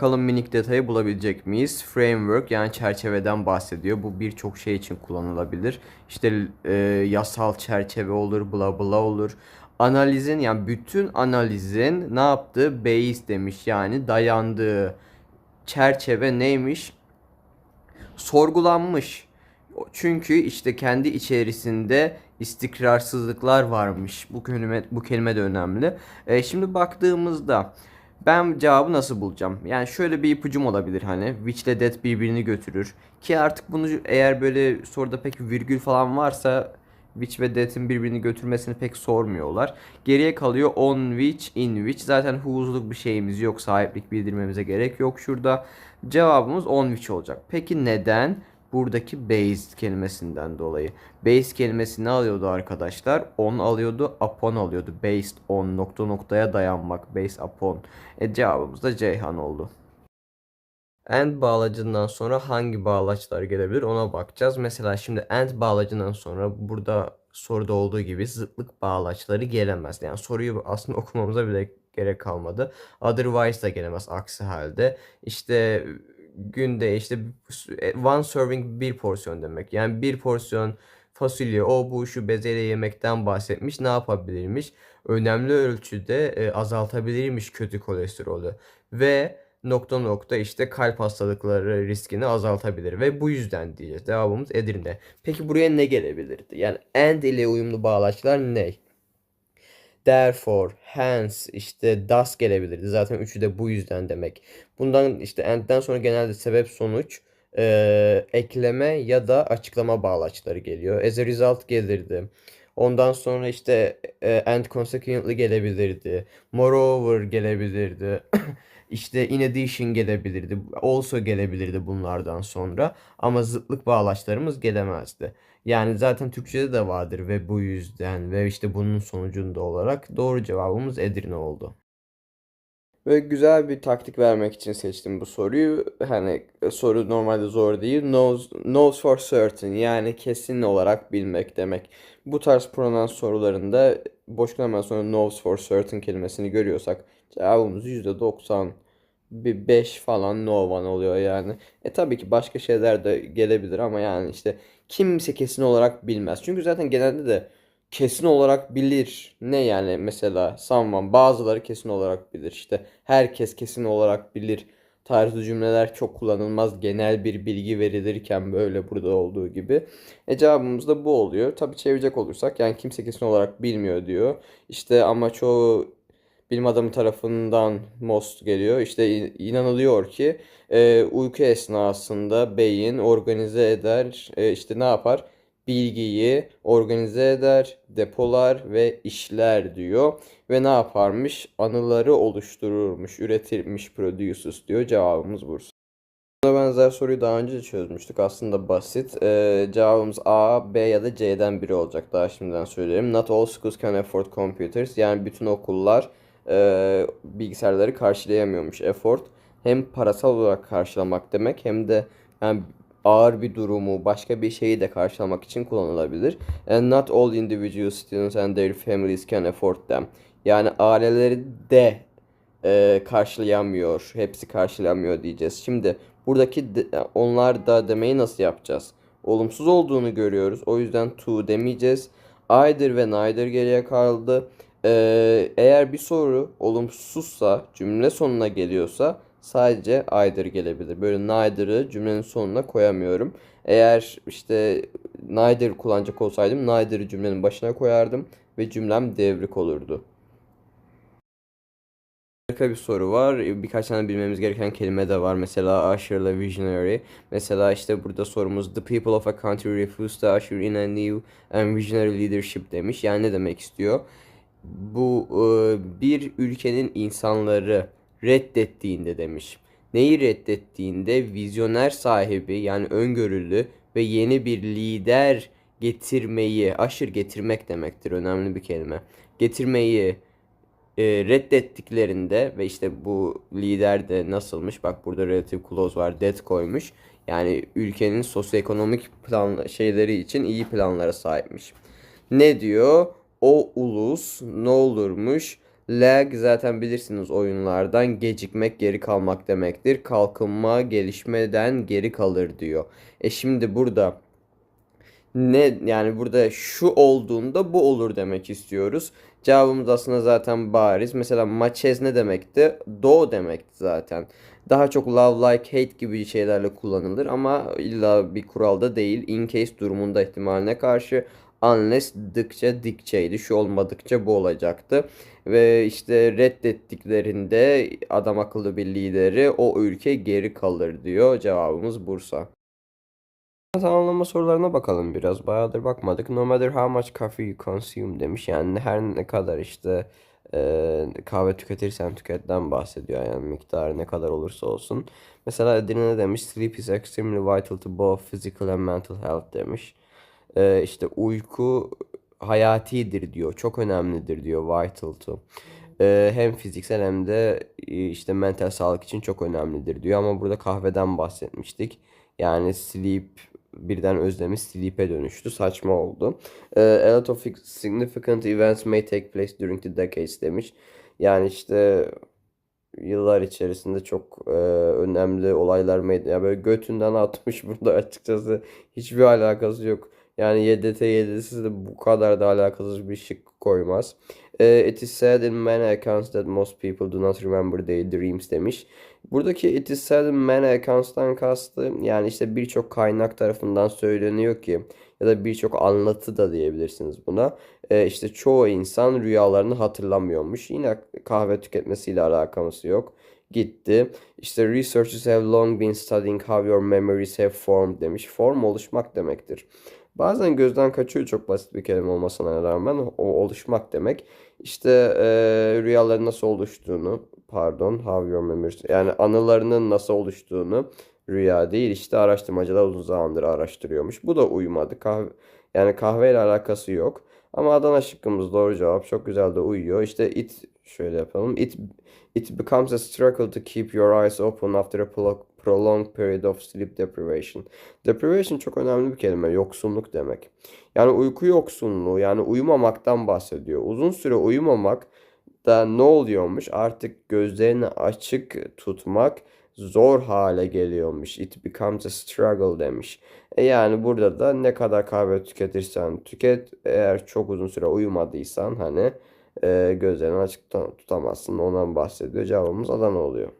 Bakalım minik detayı bulabilecek miyiz? Framework yani çerçeveden bahsediyor. Bu birçok şey için kullanılabilir. İşte e, yasal çerçeve olur, bla bla olur. Analizin yani bütün analizin ne yaptığı base demiş. Yani dayandığı çerçeve neymiş? Sorgulanmış. Çünkü işte kendi içerisinde istikrarsızlıklar varmış. Bu kelime, bu kelime de önemli. E, şimdi baktığımızda ben cevabı nasıl bulacağım? Yani şöyle bir ipucum olabilir hani. Which ile that birbirini götürür. Ki artık bunu eğer böyle soruda pek virgül falan varsa which ve that'in birbirini götürmesini pek sormuyorlar. Geriye kalıyor on which, in which. Zaten who'sluk bir şeyimiz yok. Sahiplik bildirmemize gerek yok şurada. Cevabımız on which olacak. Peki neden? Buradaki based kelimesinden dolayı. Based kelimesi ne alıyordu arkadaşlar? On alıyordu, upon alıyordu. Based on nokta noktaya dayanmak. Based upon. E cevabımız da Ceyhan oldu. And bağlacından sonra hangi bağlaçlar gelebilir ona bakacağız. Mesela şimdi and bağlacından sonra burada soruda olduğu gibi zıtlık bağlaçları gelemez. Yani soruyu aslında okumamıza bile gerek kalmadı. Otherwise da gelemez aksi halde. İşte günde işte one serving bir porsiyon demek. Yani bir porsiyon fasulye, o bu şu bezelye yemekten bahsetmiş. Ne yapabilirmiş? Önemli ölçüde e, azaltabilirmiş kötü kolesterolü. Ve nokta nokta işte kalp hastalıkları riskini azaltabilir. Ve bu yüzden diyeceğiz. Devamımız Edirne. Peki buraya ne gelebilirdi? Yani and ile uyumlu bağlaçlar ne? Therefore, hence, işte thus gelebilirdi. Zaten üçü de bu yüzden demek. Bundan işte and'den sonra genelde sebep sonuç e, ekleme ya da açıklama bağlaçları geliyor. As a result gelirdi. Ondan sonra işte e, and consequently gelebilirdi. Moreover gelebilirdi. işte in addition gelebilirdi. Also gelebilirdi bunlardan sonra. Ama zıtlık bağlaçlarımız gelemezdi. Yani zaten Türkçe'de de vardır ve bu yüzden ve işte bunun sonucunda olarak doğru cevabımız Edirne oldu. Ve güzel bir taktik vermek için seçtim bu soruyu. Hani soru normalde zor değil. Knows, knows for certain yani kesin olarak bilmek demek. Bu tarz pronouns sorularında boşluktan sonra knows for certain kelimesini görüyorsak cevabımız %90 bir 5 falan no one oluyor yani. E tabii ki başka şeyler de gelebilir ama yani işte kimse kesin olarak bilmez. Çünkü zaten genelde de kesin olarak bilir. Ne yani mesela someone bazıları kesin olarak bilir. İşte herkes kesin olarak bilir tarzı cümleler çok kullanılmaz. Genel bir bilgi verilirken böyle burada olduğu gibi. E cevabımız da bu oluyor. Tabii çevirecek olursak yani kimse kesin olarak bilmiyor diyor. İşte ama çoğu bilim adamı tarafından most geliyor. İşte inanılıyor ki e, uyku esnasında beyin organize eder. E, işte ne yapar? bilgiyi organize eder, depolar ve işler diyor. Ve ne yaparmış? Anıları oluştururmuş, üretirmiş, produces diyor. Cevabımız Bursa. Buna benzer soruyu daha önce de çözmüştük. Aslında basit. Ee, cevabımız A, B ya da C'den biri olacak. Daha şimdiden söyleyelim. Not all schools can afford computers. Yani bütün okullar e, bilgisayarları karşılayamıyormuş. Effort hem parasal olarak karşılamak demek hem de yani ağır bir durumu, başka bir şeyi de karşılamak için kullanılabilir. And not all individual students and their families can afford them. Yani aileleri de e, karşılayamıyor, hepsi karşılamıyor diyeceğiz. Şimdi buradaki de, onlar da demeyi nasıl yapacağız? Olumsuz olduğunu görüyoruz. O yüzden to demeyeceğiz. Either ve neither geriye kaldı. Ee, eğer bir soru olumsuzsa, cümle sonuna geliyorsa sadece either gelebilir. Böyle neither'ı cümlenin sonuna koyamıyorum. Eğer işte neither kullanacak olsaydım neither'ı cümlenin başına koyardım ve cümlem devrik olurdu. Harika bir soru var. Birkaç tane bilmemiz gereken kelime de var. Mesela aşırı visionary. Mesela işte burada sorumuz The people of a country refuse to usher in a new and visionary leadership demiş. Yani ne demek istiyor? Bu bir ülkenin insanları reddettiğinde demiş. Neyi reddettiğinde vizyoner sahibi yani öngörülü ve yeni bir lider getirmeyi, aşır getirmek demektir önemli bir kelime. Getirmeyi e, reddettiklerinde ve işte bu lider de nasılmış? Bak burada relative clause var. Dead koymuş. Yani ülkenin sosyoekonomik plan şeyleri için iyi planlara sahipmiş. Ne diyor? O ulus ne olurmuş? Lag zaten bilirsiniz oyunlardan gecikmek, geri kalmak demektir. Kalkınma gelişmeden geri kalır diyor. E şimdi burada ne yani burada şu olduğunda bu olur demek istiyoruz. Cevabımız aslında zaten bariz. Mesela maçez ne demekti? Do demekti zaten. Daha çok love like hate gibi şeylerle kullanılır ama illa bir kuralda değil. In case durumunda ihtimaline karşı unless dıkça dikçeydi. Şu olmadıkça bu olacaktı. Ve işte reddettiklerinde adam akıllı bir lideri o ülke geri kalır diyor. Cevabımız Bursa. Tamamlama sorularına bakalım biraz. Bayağıdır bakmadık. No matter how much coffee you consume demiş. Yani her ne kadar işte e, kahve tüketirsen tüketten bahsediyor. Yani miktarı ne kadar olursa olsun. Mesela Edirne ne demiş? Sleep is extremely vital to both physical and mental health demiş. E, işte uyku hayatidir diyor. Çok önemlidir diyor. Vital to. E, hem fiziksel hem de e, işte mental sağlık için çok önemlidir diyor. Ama burada kahveden bahsetmiştik. Yani sleep birden özlemi sleep'e dönüştü. Saçma oldu. E, a lot of significant events may take place during the decades demiş. Yani işte yıllar içerisinde çok e, önemli olaylar meydana. Yani böyle götünden atmış burada açıkçası. Hiçbir alakası yok. Yani YDT 7'si de bu kadar da alakasız bir şık koymaz. E, it is said in many accounts that most people do not remember their dreams demiş. Buradaki it is said in many accounts'tan kastı yani işte birçok kaynak tarafından söyleniyor ki ya da birçok anlatı da diyebilirsiniz buna. E, işte çoğu insan rüyalarını hatırlamıyormuş. Yine kahve tüketmesiyle alakası yok. Gitti. İşte researchers have long been studying how your memories have formed demiş. Form oluşmak demektir. Bazen gözden kaçıyor çok basit bir kelime olmasına rağmen o oluşmak demek. İşte e, rüyaların nasıl oluştuğunu, pardon, how your memories, yani anılarının nasıl oluştuğunu rüya değil işte araştırmacılar uzun zamandır araştırıyormuş. Bu da uyumadı. Kahve, yani kahveyle alakası yok. Ama Adana şıkkımız doğru cevap. Çok güzel de uyuyor. İşte it şöyle yapalım. It it becomes a struggle to keep your eyes open after a prolonged period of sleep deprivation. Deprivation çok önemli bir kelime. Yoksunluk demek. Yani uyku yoksunluğu yani uyumamaktan bahsediyor. Uzun süre uyumamak da ne oluyormuş? Artık gözlerini açık tutmak zor hale geliyormuş. It becomes a struggle demiş. E yani burada da ne kadar kahve tüketirsen tüket eğer çok uzun süre uyumadıysan hani e, gözlerini açık tutamazsın ondan bahsediyor. Cevabımız Adana oluyor.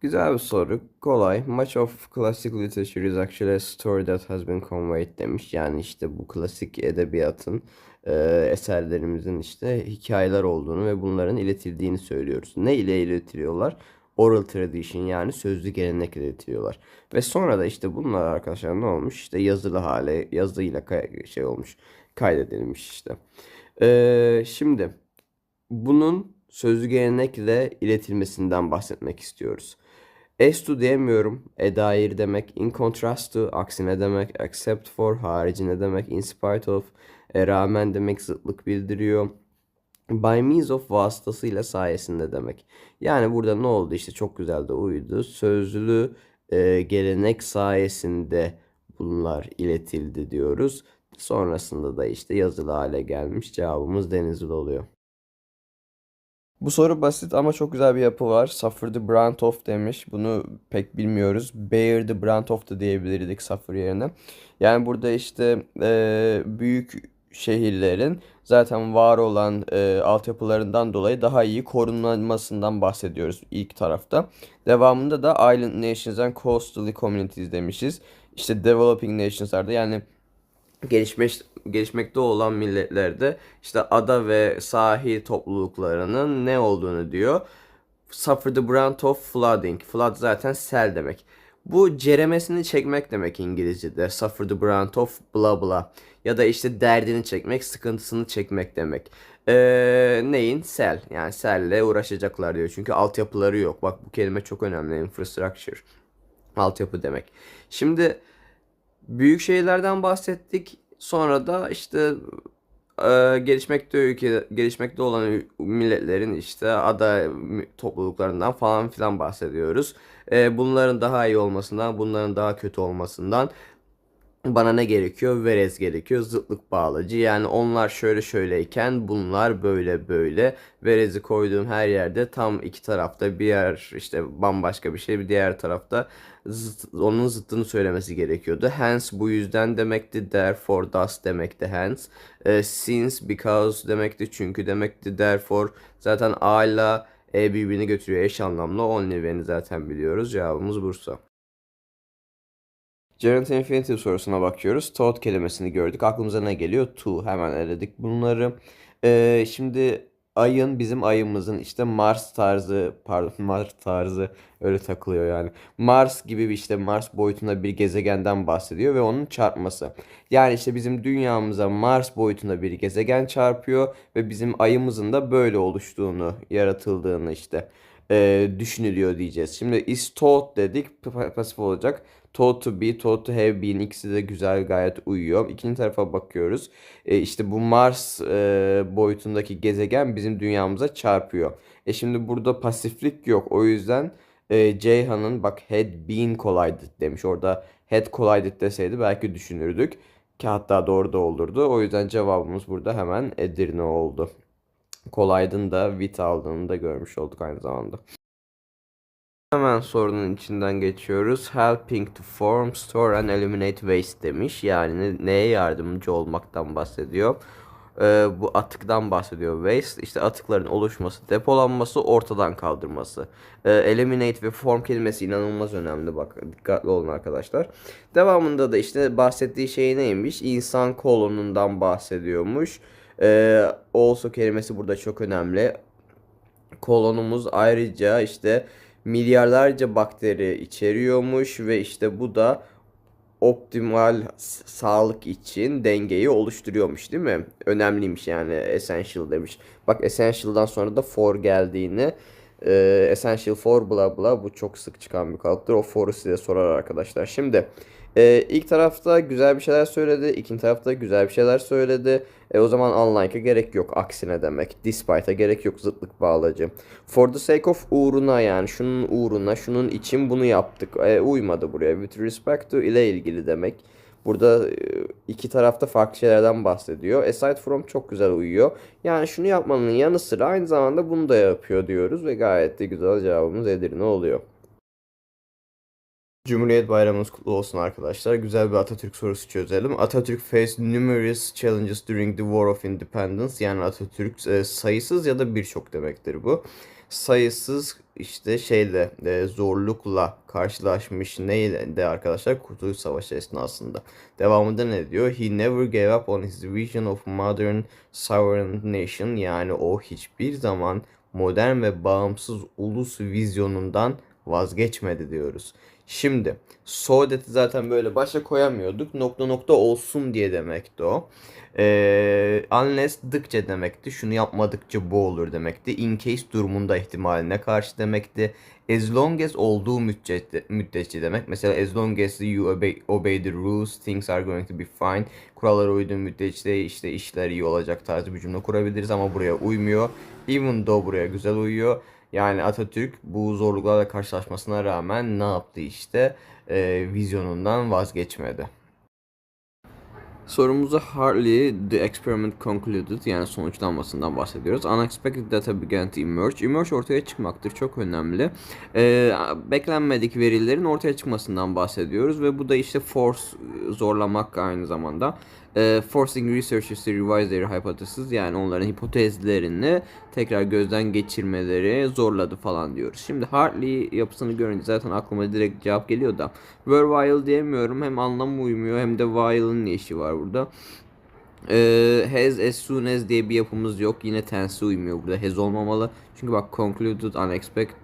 Güzel bir soru. Kolay. Much of classic literature is actually a story that has been conveyed demiş. Yani işte bu klasik edebiyatın e, eserlerimizin işte hikayeler olduğunu ve bunların iletildiğini söylüyoruz. Ne ile iletiliyorlar? Oral tradition yani sözlü gelenek iletiliyorlar. Ve sonra da işte bunlar arkadaşlar ne olmuş? İşte yazılı hale, yazıyla şey olmuş, kaydedilmiş işte. Ee, şimdi bunun sözlü gelenekle iletilmesinden bahsetmek istiyoruz. As to diyemiyorum. E dair demek. In contrast to aksine demek. Except for haricine demek. In spite of e, rağmen demek zıtlık bildiriyor. By means of vasıtasıyla sayesinde demek. Yani burada ne oldu işte çok güzel de uydu. Sözlü e, gelenek sayesinde bunlar iletildi diyoruz. Sonrasında da işte yazılı hale gelmiş cevabımız Denizli oluyor. Bu soru basit ama çok güzel bir yapı var. Suffer the brunt of demiş. Bunu pek bilmiyoruz. Bear the brunt of da diyebilirdik suffer yerine. Yani burada işte e, büyük şehirlerin zaten var olan e, altyapılarından dolayı daha iyi korunmasından bahsediyoruz ilk tarafta. Devamında da Island Nations and Coastal Communities demişiz. İşte Developing Nations'larda yani gelişmiş gelişmekte olan milletlerde işte ada ve sahil topluluklarının ne olduğunu diyor. Suffer the brunt of flooding. Flood zaten sel demek. Bu ceremesini çekmek demek İngilizce'de. Suffer the brunt of bla bla. Ya da işte derdini çekmek, sıkıntısını çekmek demek. Ee, neyin? Sel. Yani selle uğraşacaklar diyor. Çünkü altyapıları yok. Bak bu kelime çok önemli. Infrastructure. Altyapı demek. Şimdi büyük şeylerden bahsettik. Sonra da işte e, gelişmekte ülke gelişmekte olan milletlerin işte ada topluluklarından falan filan bahsediyoruz. E, bunların daha iyi olmasından, bunların daha kötü olmasından bana ne gerekiyor? Whereas gerekiyor. Zıtlık bağlacı. Yani onlar şöyle şöyleyken bunlar böyle böyle. Whereas'i koyduğum her yerde tam iki tarafta bir yer işte bambaşka bir şey bir diğer tarafta zıt, onun zıttını söylemesi gerekiyordu. Hence bu yüzden demekti. Therefore thus demekti hence. Ee, since because demekti. Çünkü demekti. Therefore zaten A ile E birbirini götürüyor eş anlamlı. Only when'i zaten biliyoruz. Cevabımız Bursa. Gerund infinitive sorusuna bakıyoruz. Thought kelimesini gördük. Aklımıza ne geliyor? To. Hemen eledik bunları. Ee, şimdi ayın bizim ayımızın işte Mars tarzı pardon Mars tarzı öyle takılıyor yani. Mars gibi bir işte Mars boyutunda bir gezegenden bahsediyor ve onun çarpması. Yani işte bizim dünyamıza Mars boyutunda bir gezegen çarpıyor ve bizim ayımızın da böyle oluştuğunu, yaratıldığını işte e, düşünülüyor diyeceğiz. Şimdi is thought dedik pa- pasif olacak. Thought to be, thought to have been ikisi de güzel gayet uyuyor. İkinci tarafa bakıyoruz. E, işte bu Mars e, boyutundaki gezegen bizim dünyamıza çarpıyor. E şimdi burada pasiflik yok. O yüzden e, Ceyhan'ın bak had been collided demiş. Orada had collided deseydi belki düşünürdük. Ki hatta doğru da olurdu. O yüzden cevabımız burada hemen Edirne oldu. Collided'ın da with aldığını da görmüş olduk aynı zamanda. Hemen sorunun içinden geçiyoruz. Helping to form, store and eliminate waste demiş. Yani neye yardımcı olmaktan bahsediyor. Ee, bu atıktan bahsediyor. Waste işte atıkların oluşması, depolanması, ortadan kaldırması. Ee, eliminate ve form kelimesi inanılmaz önemli. Bak dikkatli olun arkadaşlar. Devamında da işte bahsettiği şey neymiş? İnsan kolonundan bahsediyormuş. Ee, also kelimesi burada çok önemli kolonumuz ayrıca işte milyarlarca bakteri içeriyormuş ve işte bu da optimal sağlık için dengeyi oluşturuyormuş değil mi? Önemliymiş yani essential demiş. Bak essential'dan sonra da for geldiğini e, essential for bla bla bu çok sık çıkan bir kalıptır. O for'u size sorar arkadaşlar. Şimdi e, ilk tarafta güzel bir şeyler söyledi. ikinci tarafta güzel bir şeyler söyledi. E, o zaman unlike'a gerek yok. Aksine demek. Despite'a gerek yok. Zıtlık bağlacı. For the sake of uğruna yani şunun uğruna şunun için bunu yaptık. E, uymadı buraya. With respect to ile ilgili demek. Burada e, iki tarafta farklı şeylerden bahsediyor. Aside from çok güzel uyuyor. Yani şunu yapmanın yanı sıra aynı zamanda bunu da yapıyor diyoruz ve gayet de güzel cevabımız Edirne oluyor. Cumhuriyet Bayramınız kutlu olsun arkadaşlar. Güzel bir Atatürk sorusu çözelim. Atatürk faced numerous challenges during the War of Independence. Yani Atatürk e, sayısız ya da birçok demektir bu. Sayısız işte şeyle e, zorlukla karşılaşmış neyle de arkadaşlar Kurtuluş Savaşı esnasında. Devamında ne diyor? He never gave up on his vision of modern sovereign nation. Yani o hiçbir zaman modern ve bağımsız ulus vizyonundan vazgeçmedi diyoruz. Şimdi Soğudet'i zaten böyle başa koyamıyorduk. Nokta nokta olsun diye demekti o. Ee, unless dıkça demekti. Şunu yapmadıkça bu olur demekti. In case durumunda ihtimaline karşı demekti. As long as olduğu müddetçe, müddetçe demek. Mesela as long as you obey, obey the rules, things are going to be fine. Kurallara uyduğun müddetçe işte işler iyi olacak tarzı bir cümle kurabiliriz ama buraya uymuyor. Even though buraya güzel uyuyor. Yani Atatürk bu zorluklarla karşılaşmasına rağmen ne yaptı işte? Ee, vizyonundan vazgeçmedi. Sorumuzda hardly the experiment concluded yani sonuçlanmasından bahsediyoruz. Unexpected data began to emerge. Emerge ortaya çıkmaktır. Çok önemli. Ee, beklenmedik verilerin ortaya çıkmasından bahsediyoruz ve bu da işte force zorlamak aynı zamanda. Ee, forcing researchers to revise their hypothesis yani onların hipotezlerini tekrar gözden geçirmeleri zorladı falan diyoruz. Şimdi hardly yapısını görünce zaten aklıma direkt cevap geliyor da were while diyemiyorum hem anlamı uymuyor hem de while'ın ne işi var burada. Ee, has as soon as diye bir yapımız yok. Yine tense uymuyor burada. Has olmamalı. Çünkü bak concluded, unexpected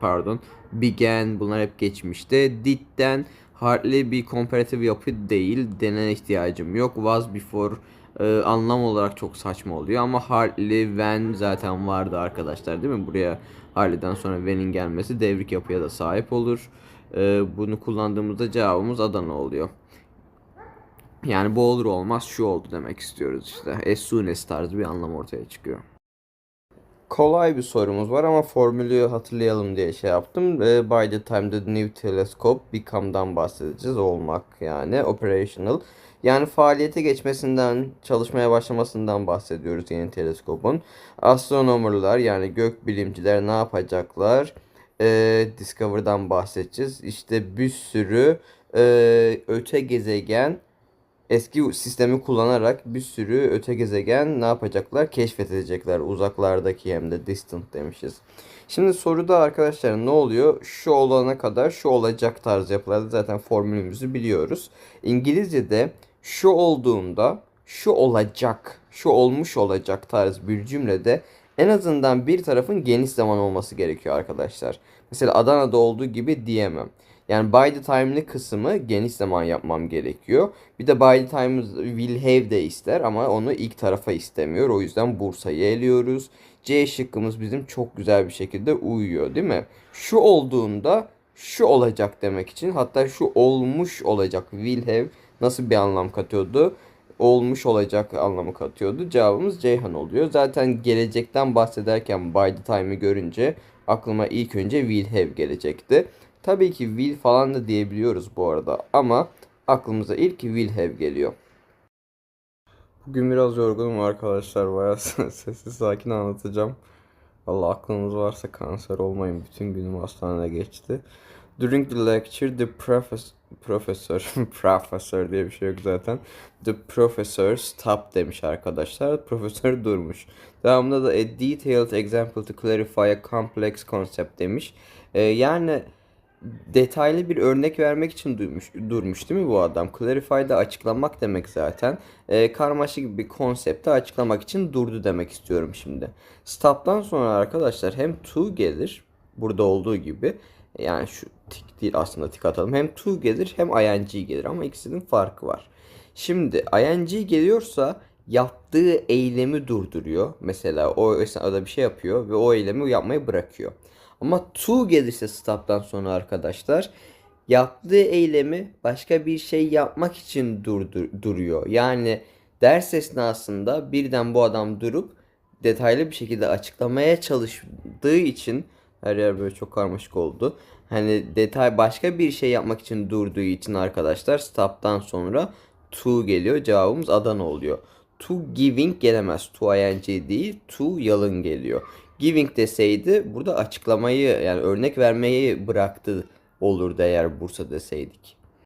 pardon. Began bunlar hep geçmişte. Did'den hardly bir comparative yapı değil. Denen ihtiyacım yok. Was before e, anlam olarak çok saçma oluyor ama hardly when zaten vardı arkadaşlar değil mi? Buraya hardly'den sonra when'in gelmesi devrik yapıya da sahip olur. E, bunu kullandığımızda cevabımız Adana oluyor. Yani bu olur olmaz şu oldu demek istiyoruz işte. As soon as tarzı bir anlam ortaya çıkıyor. Kolay bir sorumuz var ama formülü hatırlayalım diye şey yaptım. By the time the new telescope become'dan bahsedeceğiz. Olmak yani operational. Yani faaliyete geçmesinden, çalışmaya başlamasından bahsediyoruz yeni teleskopun. Astronomerlar yani gökbilimciler ne yapacaklar? Ee, Discover'dan bahsedeceğiz. İşte bir sürü e, öte gezegen eski sistemi kullanarak bir sürü öte gezegen ne yapacaklar? Keşfedecekler. Uzaklardaki hem de distant demişiz. Şimdi soruda arkadaşlar ne oluyor? Şu olana kadar şu olacak tarzı yapılarda zaten formülümüzü biliyoruz. İngilizce'de şu olduğunda şu olacak, şu olmuş olacak tarz bir cümlede en azından bir tarafın geniş zaman olması gerekiyor arkadaşlar. Mesela Adana'da olduğu gibi diyemem. Yani by the time'lı kısmı geniş zaman yapmam gerekiyor. Bir de by the time will have de ister ama onu ilk tarafa istemiyor. O yüzden Bursa'yı eliyoruz. C şıkkımız bizim çok güzel bir şekilde uyuyor değil mi? Şu olduğunda şu olacak demek için hatta şu olmuş olacak will have nasıl bir anlam katıyordu? Olmuş olacak anlamı katıyordu. Cevabımız Ceyhan oluyor. Zaten gelecekten bahsederken by the time'ı görünce aklıma ilk önce will have gelecekti. Tabii ki will falan da diyebiliyoruz bu arada ama aklımıza ilk will have geliyor. Bugün biraz yorgunum arkadaşlar. Bayağı sessiz sakin anlatacağım. Allah aklınız varsa kanser olmayın. Bütün günüm hastanede geçti. During the lecture the professor professor professor diye bir şey yok zaten. The professor stop demiş arkadaşlar. Profesör durmuş. Devamında da a detailed example to clarify a complex concept demiş. Ee, yani detaylı bir örnek vermek için durmuş, durmuş değil mi bu adam? Clarify'da açıklamak demek zaten. Ee, karmaşık bir konsepti açıklamak için durdu demek istiyorum şimdi. Stop'tan sonra arkadaşlar hem to gelir burada olduğu gibi yani şu tik değil aslında tik atalım. Hem to gelir hem ing gelir ama ikisinin farkı var. Şimdi ing geliyorsa yaptığı eylemi durduruyor. Mesela o esnada bir şey yapıyor ve o eylemi yapmayı bırakıyor. Ama to gelirse stop'tan sonra arkadaşlar yaptığı eylemi başka bir şey yapmak için durdur, duruyor. Yani ders esnasında birden bu adam durup detaylı bir şekilde açıklamaya çalıştığı için her yer böyle çok karmaşık oldu. Hani detay başka bir şey yapmak için durduğu için arkadaşlar stop'tan sonra to geliyor. Cevabımız Adana oluyor. To giving gelemez. To ing değil. To yalın geliyor. Giving deseydi burada açıklamayı yani örnek vermeyi bıraktı olurdu eğer Bursa deseydik.